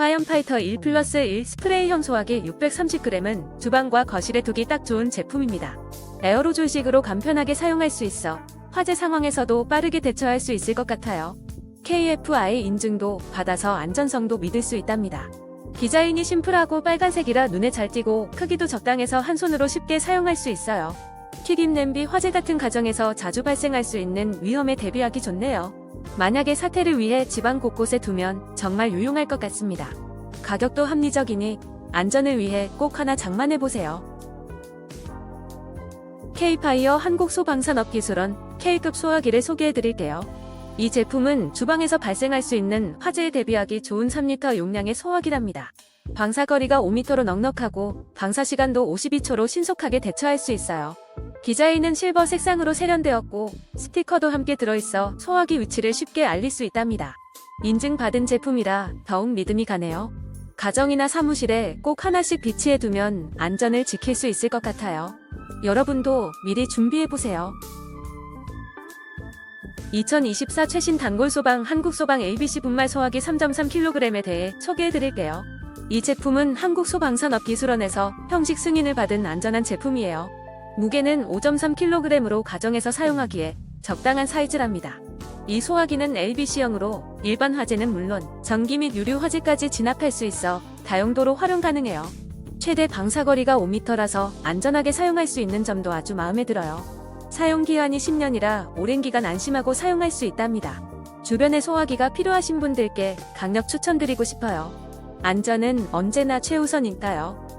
파이언파이터 1 플러스 1 스프레이형 소화기 630g은 주방과 거실에 두기 딱 좋은 제품입니다. 에어로졸식으로 간편하게 사용할 수 있어 화재 상황에서도 빠르게 대처할 수 있을 것 같아요. KFI 인증도 받아서 안전성도 믿을 수 있답니다. 디자인이 심플하고 빨간색이라 눈에 잘 띄고 크기도 적당해서 한 손으로 쉽게 사용할 수 있어요. 튀김 냄비 화재 같은 가정에서 자주 발생할 수 있는 위험에 대비하기 좋네요. 만약에 사태를 위해 집안 곳곳에 두면 정말 유용할 것 같습니다. 가격도 합리적이니 안전을 위해 꼭 하나 장만해 보세요. K파이어 한국소방산업기술원 K급 소화기를 소개해 드릴게요. 이 제품은 주방에서 발생할 수 있는 화재에 대비하기 좋은 3리터 용량의 소화기랍니다. 방사거리가 5m로 넉넉하고 방사시간도 52초로 신속하게 대처할 수 있어요. 디자인은 실버 색상으로 세련되었고 스티커도 함께 들어있어 소화기 위치를 쉽게 알릴 수 있답니다. 인증받은 제품이라 더욱 믿음이 가네요. 가정이나 사무실에 꼭 하나씩 비치해 두면 안전을 지킬 수 있을 것 같아요. 여러분도 미리 준비해 보세요. 2024 최신 단골 소방 한국 소방 ABC 분말 소화기 3.3kg에 대해 소개해 드릴게요. 이 제품은 한국 소방산업기술원에서 형식 승인을 받은 안전한 제품이에요. 무게는 5.3kg으로 가정에서 사용하기에 적당한 사이즈랍니다. 이 소화기는 LBC형으로 일반 화재는 물론 전기 및 유류 화재까지 진압할 수 있어 다용도로 활용 가능해요. 최대 방사거리가 5m라서 안전하게 사용할 수 있는 점도 아주 마음에 들어요. 사용 기한이 10년이라 오랜 기간 안심하고 사용할 수 있답니다. 주변에 소화기가 필요하신 분들께 강력 추천드리고 싶어요. 안전은 언제나 최우선이니까요.